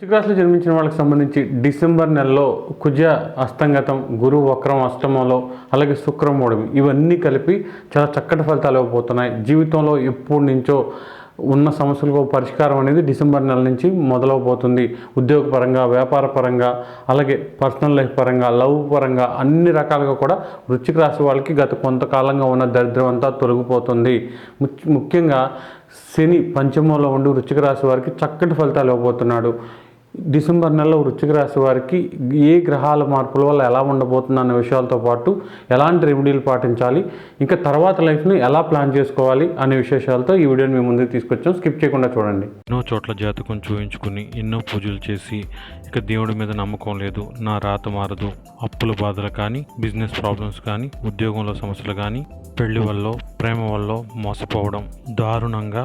వృశ్చిక రాశిలో జన్మించిన వాళ్ళకి సంబంధించి డిసెంబర్ నెలలో కుజ అస్తంగతం గురువు వక్రం అష్టమంలో అలాగే శుక్రమూడమి ఇవన్నీ కలిపి చాలా చక్కటి ఫలితాలు ఇవ్వబోతున్నాయి. జీవితంలో ఎప్పటి నుంచో ఉన్న సమస్యలకు పరిష్కారం అనేది డిసెంబర్ నెల నుంచి మొదలవబోతుంది. ఉద్యోగపరంగా వ్యాపార పరంగా అలాగే పర్సనల్ లైఫ్ పరంగా లవ్ పరంగా అన్ని రకాలుగా కూడా వృశ్చిక రాశి వాళ్ళకి గత కొంతకాలంగా ఉన్న దరిద్రం అంతా తొలగిపోతుంది. ముఖ్యంగా శని పంచమంలో ఉండి వృశ్చిక రాశి వారికి చక్కటి ఫలితాలు ఇవ్వబోతున్నాడు. డిసెంబర్ నెలలో వృశ్చిక రాశి వారికి ఏ గ్రహాల మార్పుల వల్ల ఎలా ఉండబోతుంది అన్న విషయాలతో పాటు ఎలాంటి రెమెడీలు పాటించాలి ఇంకా తర్వాత లైఫ్ని ఎలా ప్లాన్ చేసుకోవాలి అనే విశేషాలతో ఈ వీడియోని మేము ముందుకు తీసుకొచ్చాం. స్కిప్ చేయకుండా చూడండి. ఎన్నో చోట్ల జాతకం చూపించుకుని ఎన్నో పూజలు చేసి ఇక దేవుడి మీద నమ్మకం లేదు నా రాత మారదు అప్పుల బాధలు కానీ బిజినెస్ ప్రాబ్లమ్స్ కానీ ఉద్యోగంలో సమస్యలు కానీ పెళ్ళి వల్ల ప్రేమ వల్ల మోసపోవడం దారుణంగా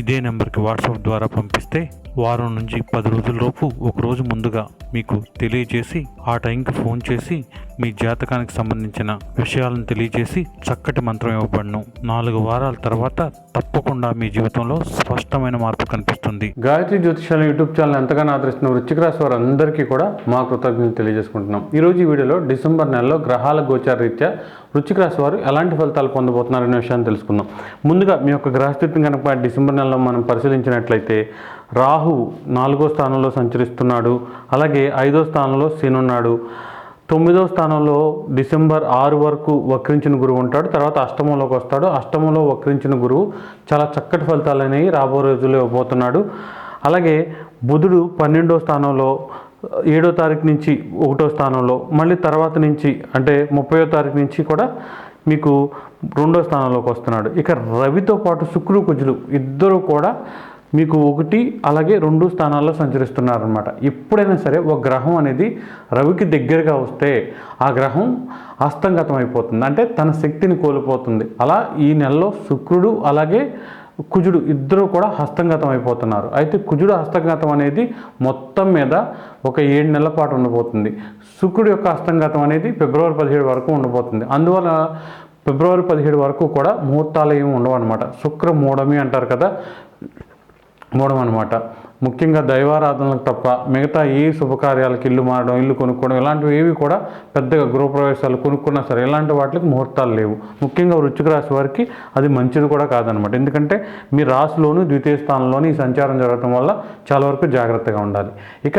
ఇదే నెంబర్కి వాట్సాప్ ద్వారా పంపిస్తే వారం నుంచి పది రోజులలోపు ఒక రోజు ముందుగా మీకు తెలియజేసి ఆ టైంకి ఫోన్ చేసి మీ జాతకానికి సంబంధించిన విషయాలను తెలియజేసి చక్కటి మంత్రం ఇవ్వబడను. నాలుగు వారాల తర్వాత తప్పకుండా మీ జీవితంలో స్పష్టమైన మార్పు కనిపిస్తుంది. గాయత్రి జ్యోతిషాల యూట్యూబ్ ఛానల్ ఎంతగానో ఆదరిస్తున్న వృచ్చిక రాశి వారందరికీ కూడా మా కృతజ్ఞతలు తెలియజేసుకుంటున్నాం. ఈరోజు ఈ వీడియోలో డిసెంబర్ నెలలో గ్రహాల గోచార రీత్యా వృచ్చిక రాశి వారు ఎలాంటి ఫలితాలు పొందబోతున్నారనే విషయాన్ని తెలుసుకుందాం. ముందుగా మీ యొక్క గ్రహస్థితిని కనుక డిసెంబర్ నెల నెలలో మనం పరిశీలించినట్లయితే రాహు నాలుగో స్థానంలో సంచరిస్తున్నాడు అలాగే ఐదో స్థానంలో శనున్నాడు తొమ్మిదో స్థానంలో డిసెంబర్ ఆరు వరకు వక్రించిన గురువు ఉంటాడు తర్వాత అష్టమంలోకి వస్తాడు. అష్టమంలో వక్రించిన గురువు చాలా చక్కటి ఫలితాలు అనేవి రాబో రోజుల్లో ఇవ్వబోతున్నాడు. అలాగే బుధుడు పన్నెండో స్థానంలో ఏడో తారీఖు నుంచి ఒకటో స్థానంలో మళ్ళీ తర్వాత నుంచి అంటే ముప్పయో తారీఖు నుంచి కూడా మీకు రెండో స్థానంలోకి వస్తున్నాడు. ఇక రవితో పాటు శుక్రుడు కుజులు ఇద్దరు కూడా మీకు ఒకటి అలాగే రెండు స్థానాల్లో సంచరిస్తున్నారనమాట ఎప్పుడైనా సరే ఒక గ్రహం అనేది రవికి దగ్గరగా వస్తే ఆ గ్రహం అస్తంగతం అయిపోతుంది అంటే తన శక్తిని కోల్పోతుంది. అలా ఈ నెలలో శుక్రుడు అలాగే కుజుడు ఇద్దరు కూడా హస్తంగతం అయిపోతున్నారు. అయితే కుజుడు హస్తంగతం అనేది మొత్తం మీద ఒక ఏడు నెలల పాటు ఉండబోతుంది. శుక్రుడు యొక్క హస్తంగతం అనేది ఫిబ్రవరి పదిహేడు వరకు ఉండబోతుంది. అందువల్ల ఫిబ్రవరి పదిహేడు వరకు కూడా ముహూర్తాలు ఏమి ఉండవు అనమాట శుక్ర మూఢమి అంటారు కదా మూడమనమాట అనమాట ముఖ్యంగా దైవారాధనలకు తప్ప మిగతా ఏ శుభకార్యాలకు ఇల్లు మారడం ఇల్లు కొనుక్కోవడం ఇలాంటివి ఏవి కూడా పెద్దగా గృహప్రవేశాలు కొనుక్కున్నా సరే ఇలాంటి వాటికి ముహూర్తాలు లేవు. ముఖ్యంగా వృచ్చిక రాశి వారికి అది మంచిది కూడా కాదనమాట. ఎందుకంటే మీ రాశిలోను ద్వితీయ స్థానంలోని ఈ సంచారం జరగడం వల్ల చాలా వరకు జాగ్రత్తగా ఉండాలి. ఇక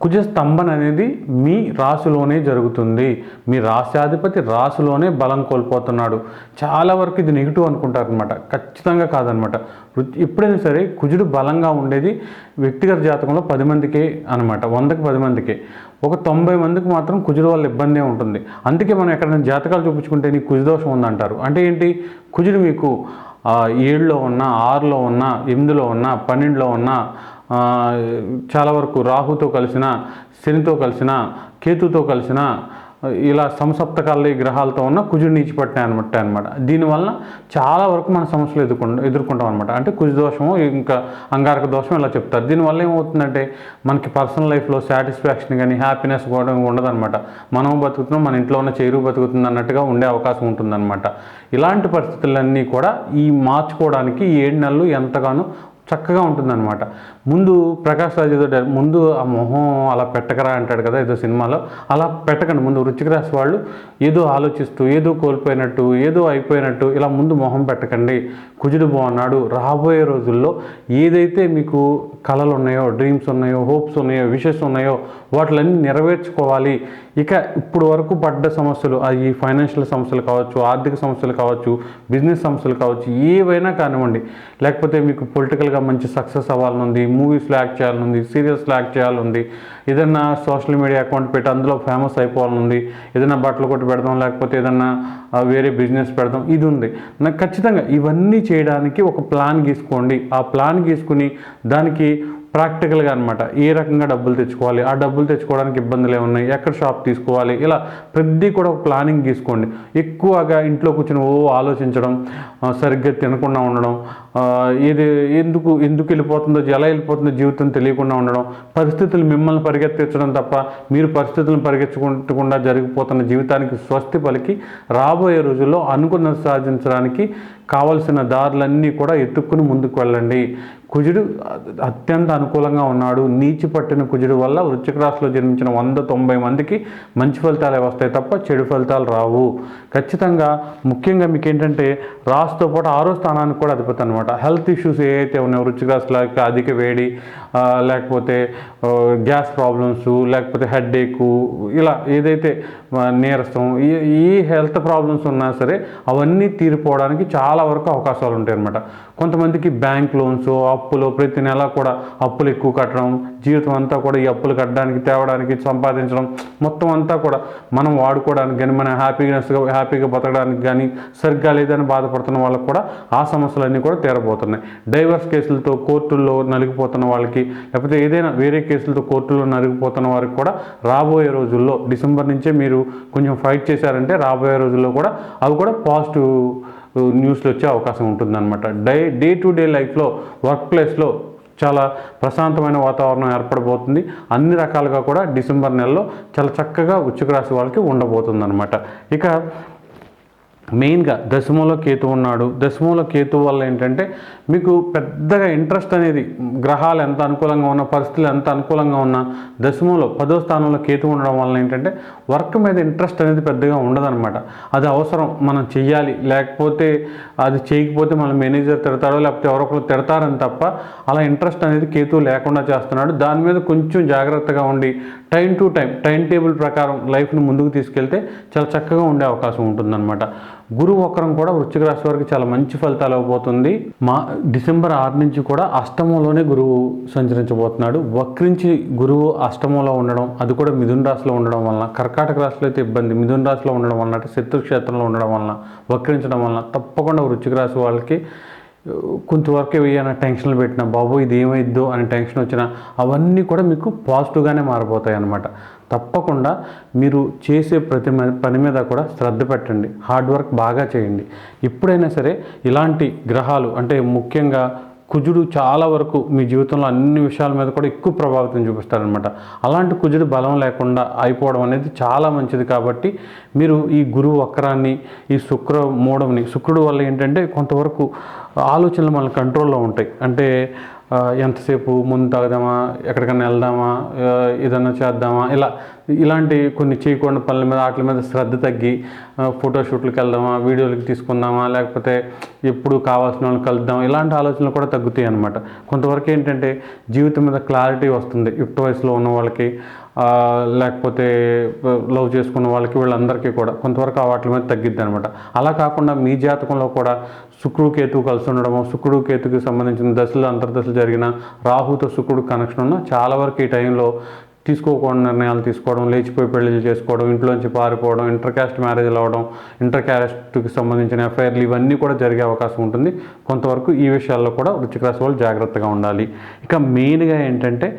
కుజ స్తంభన అనేది మీ రాశిలోనే జరుగుతుంది. మీ రాశ్యాధిపతి రాశిలోనే బలం కోల్పోతున్నాడు. చాలా వరకు ఇది నెగిటివ్ అనుకుంటారు అనమాట ఖచ్చితంగా కాదనమాట ఎప్పుడైనా సరే కుజుడు బలంగా ఉండేది వ్యక్తిగత జాతకంలో పది మందికే అనమాట వందకి పది మందికే. ఒక తొంభై మందికి మాత్రం కుజుడు వల్ల ఇబ్బందే ఉంటుంది. అందుకే మనం ఎక్కడైనా జాతకాలు చూపించుకుంటే నీకు కుజదోషం ఉందంటారు. అంటే ఏంటి? కుజుడు మీకు ఏడులో ఉన్న ఆరులో ఉన్న ఎనిమిదిలో ఉన్న పన్నెండులో ఉన్న చాలా వరకు రాహుతో కలిసిన శనితో కలిసిన కేతుతో కలిసిన ఇలా సమసప్తకాల గ్రహాలతో ఉన్న కుజుడు నీచిపట్టినాయి అనమాట అనమాట దీనివల్ల చాలా వరకు మన సమస్యలు ఎదుర్కొ ఎదుర్కొంటాం అనమాట అంటే కుజ దోషము ఇంకా అంగారక దోషం ఇలా చెప్తారు. దీనివల్ల ఏమవుతుందంటే మనకి పర్సనల్ లైఫ్లో సాటిస్ఫాక్షన్ కానీ హ్యాపీనెస్ కూడా ఉండదన్నమాట మనం బతుకుతున్నాం మన ఇంట్లో ఉన్న చేరు బతుకుతుంది అన్నట్టుగా ఉండే అవకాశం ఉంటుందన్నమాట. ఇలాంటి పరిస్థితులన్నీ కూడా ఈ మార్చుకోవడానికి ఏడు నెలలు ఎంతగానో చక్కగా ఉంటుందన్నమాట. ముందు ప్రకాష్ రాజ్ ఏదో ముందు ఆ మొహం అలా పెట్టకరా అంటాడు కదా ఏదో సినిమాలో అలా పెట్టకండి. ముందు వృచ్చిక రాశి వాళ్ళు ఏదో ఆలోచిస్తూ ఏదో కోల్పోయినట్టు ఏదో అయిపోయినట్టు ఇలా ముందు మొహం పెట్టకండి. కుజుడు బాగున్నాడు. రాబోయే రోజుల్లో ఏదైతే మీకు కళలు ఉన్నాయో డ్రీమ్స్ ఉన్నాయో హోప్స్ ఉన్నాయో విషెస్ ఉన్నాయో వాటిలన్నీ నెరవేర్చుకోవాలి. ఇక ఇప్పుడు వరకు పడ్డ సమస్యలు అవి ఫైనాన్షియల్ సమస్యలు కావచ్చు ఆర్థిక సమస్యలు కావచ్చు బిజినెస్ సమస్యలు కావచ్చు ఏవైనా కానివ్వండి. లేకపోతే మీకు పొలిటికల్గా మంచి సక్సెస్ అవ్వాలనుంది మూవీస్లో యాక్ట్ చేయాలనుంది సీరియల్స్లో యాక్ట్ చేయాలనుంది ఏదైనా సోషల్ మీడియా అకౌంట్ పెట్టి అందులో ఫేమస్ అయిపోవాలనుంది ఏదైనా బట్టలు కొట్టి పెడదాం లేకపోతే ఏదైనా వేరే బిజినెస్ పెడదాం ఇది ఉంది నాకు ఖచ్చితంగా ఇవన్నీ చేయడానికి ఒక ప్లాన్ గీసుకోండి. ఆ ప్లాన్ గీసుకుని దానికి ప్రాక్టికల్గా అనమాట ఏ రకంగా డబ్బులు తెచ్చుకోవాలి? ఆ డబ్బులు తెచ్చుకోవడానికి ఇబ్బందులు ఏమున్నాయి ఎక్కడ షాప్ తీసుకోవాలి? ఇలా ప్రతి కూడా ఒక ప్లానింగ్ తీసుకోండి. ఎక్కువగా ఇంట్లో కూర్చొని ఓ ఆలోచించడం సరిగ్గా తినకుండా ఉండడం ఏది ఎందుకు ఎందుకు వెళ్ళిపోతుందో ఎలా వెళ్ళిపోతుందో జీవితం తెలియకుండా ఉండడం పరిస్థితులు మిమ్మల్ని పరిగెత్తించడం తప్ప మీరు పరిస్థితులను పరిగెత్తుకుంటకుండా జరిగిపోతున్న జీవితానికి స్వస్తి పలికి రాబోయే రోజుల్లో అనుకున్న సాధించడానికి కావలసిన దారులన్నీ కూడా ఎత్తుక్కుని ముందుకు వెళ్ళండి. కుజుడు అత్యంత అనుకూలంగా ఉన్నాడు. నీచి పట్టిన కుజుడు వల్ల వృశ్చిక రాశిలో జన్మించిన వంద తొంభై మందికి మంచి ఫలితాలే వస్తాయి తప్ప చెడు ఫలితాలు రావు. ఖచ్చితంగా ముఖ్యంగా మీకు ఏంటంటే రాసుతో పాటు ఆరో స్థానానికి కూడా అధిపతి అనమాట హెల్త్ ఇష్యూస్ ఏవైతే ఉన్నాయో వృశ్చిక రాశిలో అధిక వేడి లేకపోతే గ్యాస్ ప్రాబ్లమ్స్ లేకపోతే హెడ్ ఇలా ఏదైతే నీరసం ఈ ఈ హెల్త్ ప్రాబ్లమ్స్ ఉన్నా సరే అవన్నీ తీరిపోవడానికి చాలా వరకు అవకాశాలు ఉంటాయి అన్నమాట. కొంతమందికి బ్యాంక్ లోన్స్ అప్పులు ప్రతి నెల కూడా అప్పులు ఎక్కువ కట్టడం జీవితం అంతా కూడా ఈ అప్పులు కట్టడానికి తేవడానికి సంపాదించడం మొత్తం అంతా కూడా మనం వాడుకోవడానికి కానీ మన హ్యాపీనెస్గా హ్యాపీగా బతకడానికి కానీ సరిగ్గా లేదని బాధపడుతున్న వాళ్ళకి కూడా ఆ సమస్యలన్నీ కూడా తీరబోతున్నాయి. డైవర్స్ కేసులతో కోర్టుల్లో నలిగిపోతున్న వాళ్ళకి లేకపోతే ఏదైనా వేరే కేసులతో కోర్టులో నరిగిపోతున్న వారికి కూడా రాబోయే రోజుల్లో డిసెంబర్ నుంచే మీరు కొంచెం ఫైట్ చేశారంటే రాబోయే రోజుల్లో కూడా అవి కూడా పాజిటివ్ న్యూస్లు వచ్చే అవకాశం ఉంటుందన్నమాట. డై డే టు డే లైఫ్లో వర్క్ ప్లేస్లో చాలా ప్రశాంతమైన వాతావరణం ఏర్పడబోతుంది. అన్ని రకాలుగా కూడా డిసెంబర్ నెలలో చాలా చక్కగా వృశ్చిక రాశి వాళ్ళకి ఉండబోతుంది ఇక మెయిన్గా దశమంలో కేతు ఉన్నాడు. దశమంలో కేతు వల్ల ఏంటంటే మీకు పెద్దగా ఇంట్రెస్ట్ అనేది గ్రహాలు ఎంత అనుకూలంగా ఉన్నా పరిస్థితులు ఎంత అనుకూలంగా ఉన్నా దశమంలో పదో స్థానంలో కేతు ఉండడం వల్ల ఏంటంటే వర్క్ మీద ఇంట్రెస్ట్ అనేది పెద్దగా ఉండదన్నమాట. అది అవసరం మనం చెయ్యాలి. లేకపోతే అది చేయకపోతే మన మేనేజర్ తిడతాడో లేకపోతే ఎవరొకరు తిడతారని తప్ప అలా ఇంట్రెస్ట్ అనేది కేతు లేకుండా చేస్తున్నాడు. దాని మీద కొంచెం జాగ్రత్తగా ఉండి time to time time table ప్రకారం లైఫ్ని ముందుకు తీసుకెళ్తే చాలా చక్కగా ఉండే అవకాశం ఉంటుందన్నమాట. గురువు వక్రం కూడా వృశ్చిక రాశి వారికి చాలా మంచి ఫలితాలు ఇవ్వబోతుంది. మా డిసెంబర్ ఆరు నుంచి కూడా అష్టమంలోనే గురువు సంచరించబోతున్నాడు. వక్రించి గురువు అష్టమంలో ఉండడం అది కూడా మిథున రాశిలో ఉండడం వలన కర్కాటక రాశిలో అయితే ఇబ్బంది. మిథున రాశిలో ఉండడం వలన అంటే శత్రు క్షేత్రంలో ఉండడం వలన వక్రించడం వలన తప్పకుండా వృశ్చిక రాశి వాళ్ళకి కొంతవరకు ఏమైనా టెన్షన్లు పెట్టినా బాబు ఇది ఏమైద్దో? అని టెన్షన్ వచ్చినా అవన్నీ కూడా మీకు పాజిటివ్గానే మారిపోతాయి అన్నమాట. తప్పకుండా మీరు చేసే ప్రతి పని మీద కూడా శ్రద్ధ పెట్టండి. హార్డ్ వర్క్ బాగా చేయండి. ఎప్పుడైనా సరే ఇలాంటి గ్రహాలు అంటే ముఖ్యంగా కుజుడు చాలా వరకు మీ జీవితంలో అన్ని విషయాల మీద కూడా ఎక్కువ ప్రభావితం చూపిస్తారనమాట అలాంటి కుజుడు బలం లేకుండా అయిపోవడం అనేది చాలా మంచిది కాబట్టి మీరు ఈ గురువు వక్రాన్ని ఈ శుక్ర మూడంని శుక్రుడు వల్ల ఏంటంటే కొంతవరకు ఆలోచనలు మన కంట్రోల్లో ఉంటాయి. అంటే ఎంతసేపు ముందు తాగుదామా ఎక్కడికైనా వెళ్దామా ఏదైనా చేద్దామా ఇలా ఇలాంటి కొన్ని చేయకుండా పనుల మీద వాటి మీద శ్రద్ధ తగ్గి ఫోటోషూట్లకు వెళ్దామా వీడియోలకి తీసుకుందామా లేకపోతే ఎప్పుడు కావాల్సిన వాళ్ళని కలుద్దాం ఇలాంటి ఆలోచనలు కూడా తగ్గుతాయి అనమాట కొంతవరకు ఏంటంటే జీవితం మీద క్లారిటీ వస్తుంది. యుక్త వయసులో ఉన్న వాళ్ళకి లేకపోతే లవ్ చేసుకున్న వాళ్ళకి వీళ్ళందరికీ కూడా కొంతవరకు ఆ వాటి మీద తగ్గిద్ది అనమాట అలా కాకుండా మీ జాతకంలో కూడా శుక్రుడు కేతువు కలిసి ఉండడము శుక్రుడు కేతుకి సంబంధించిన దశలు అంతర్దశలు జరిగిన రాహుతో శుక్రుడు కనెక్షన్ ఉన్న చాలా వరకు ఈ టైంలో తీసుకోకుండా నిర్ణయాలు తీసుకోవడం లేచిపోయి పెళ్ళిళ్ళు చేసుకోవడం ఇంట్లోంచి పారిపోవడం ఇంటర్ క్యాస్ట్ మ్యారేజ్లు అవ్వడం ఇంటర్ క్యాస్ట్కి సంబంధించిన ఎఫ్ఐఆర్లు ఇవన్నీ కూడా జరిగే అవకాశం ఉంటుంది. కొంతవరకు ఈ విషయాల్లో కూడా వృశ్చిక రాశి వాళ్ళు జాగ్రత్తగా ఉండాలి. ఇక మెయిన్గా ఏంటంటే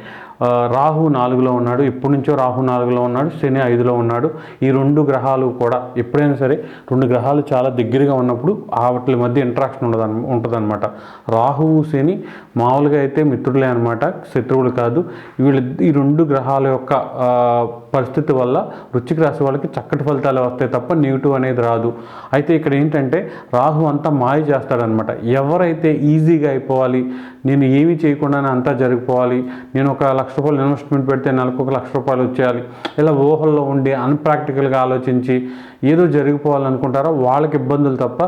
రాహు నాలుగులో ఉన్నాడు. ఇప్పటి నుంచో రాహు నాలుగులో ఉన్నాడు. శని ఐదులో ఉన్నాడు. ఈ రెండు గ్రహాలు కూడా ఎప్పుడైనా సరే రెండు గ్రహాలు చాలా దగ్గరగా ఉన్నప్పుడు ఆ వాటి మధ్య ఇంటరాక్షన్ ఉండదు ఉంటుందన్నమాట. రాహువు శని మామూలుగా అయితే మిత్రులే అనమాట శత్రువులు కాదు. వీళ్ళ ఈ రెండు గ్రహాల యొక్క పరిస్థితి వల్ల వృశ్చిక రాశి వాళ్ళకి చక్కటి ఫలితాలు వస్తాయి తప్ప నెగిటివ్ అనేది రాదు. అయితే ఇక్కడ ఏంటంటే రాహు అంతా మాయ చేస్తాడనమాట ఎవరైతే ఈజీగా అయిపోవాలి నేను ఏమీ చేయకుండానే అంతా జరిగిపోవాలి నేను ఒక లక్ష రూపాయలు ఇన్వెస్ట్మెంట్ పెడితే నెలకు ఒక లక్ష రూపాయలు వచ్చేయాలి ఇలా ఊహల్లో ఉండి అన్ప్రాక్టికల్గా ఆలోచించి ఏదో జరిగిపోవాలనుకుంటారో వాళ్ళకి ఇబ్బందులు తప్ప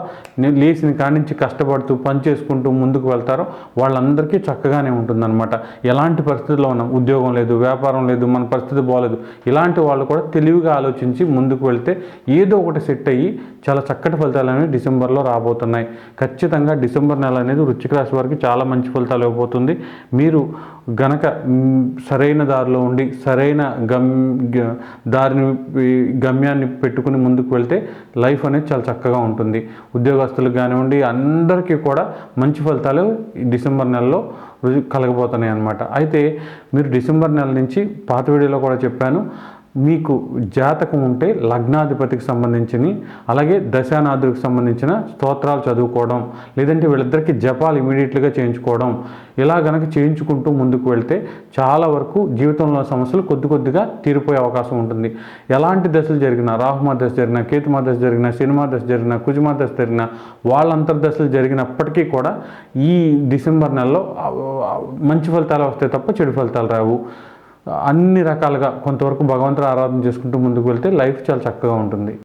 లేచిన కాడి నుంచి కష్టపడుతూ పని చేసుకుంటూ ముందుకు వెళ్తారో వాళ్ళందరికీ చక్కగానే ఉంటుందన్నమాట. ఎలాంటి పరిస్థితుల్లో ఉన్నాం ఉద్యోగం లేదు వ్యాపారం లేదు మన పరిస్థితి బాగలేదు ఇలాంటి వాళ్ళు కూడా తెలివిగా ఆలోచించి ముందుకు వెళ్తే ఏదో ఒకటి సెట్ అయ్యి చాలా చక్కటి ఫలితాలు అనేవి డిసెంబర్లో రాబోతున్నాయి. ఖచ్చితంగా డిసెంబర్ నెల అనేది వృచ్చిక రాశి వారికి చాలా మంచి ఫలితాలు ఇవ్వబోతుంది. మీరు గనక సరైన దారిలో ఉండి సరైన గమ్ దారిని గమ్యాన్ని పెట్టుకుని ముందుకు వెళ్తే లైఫ్ అనేది చాలా చక్కగా ఉంటుంది. ఉద్యోగస్తులకు కానివ్వండి అందరికీ కూడా మంచి ఫలితాలు డిసెంబర్ నెలలో కలగబోతున్నాయి అన్నమాట అయితే మీరు డిసెంబర్ నెల నుంచి పాత వీడియోలో కూడా చెప్పాను. మీకు జాతకం ఉంటే లగ్నాధిపతికి సంబంధించినవి అలాగే దశానాథుడికి సంబంధించిన స్తోత్రాలు చదువుకోవడం లేదంటే వీళ్ళిద్దరికి జపాలు ఇమీడియట్లీగా చేయించుకోవడం ఇలా గనక చేయించుకుంటూ ముందుకు వెళ్తే చాలా వరకు జీవితంలో సమస్యలు కొద్ది కొద్దిగా తీరిపోయే అవకాశం ఉంటుంది. ఎలాంటి దశలు జరిగినా రాహుమా దశ జరిగినా కేతుమా దశ జరిగినా సినిమా దశ జరిగినా కుజుమా దశ జరిగినా వాళ్ళ అంతర్దశలు జరిగినప్పటికీ కూడా ఈ డిసెంబర్ నెలలో మంచి ఫలితాలు వస్తాయి తప్ప చెడు ఫలితాలు రావు. అన్ని రకాలుగా కొంతవరకు భగవంతుడు ఆరాధన చేసుకుంటూ ముందుకు వెళ్తే లైఫ్ చాలా చక్కగా ఉంటుంది.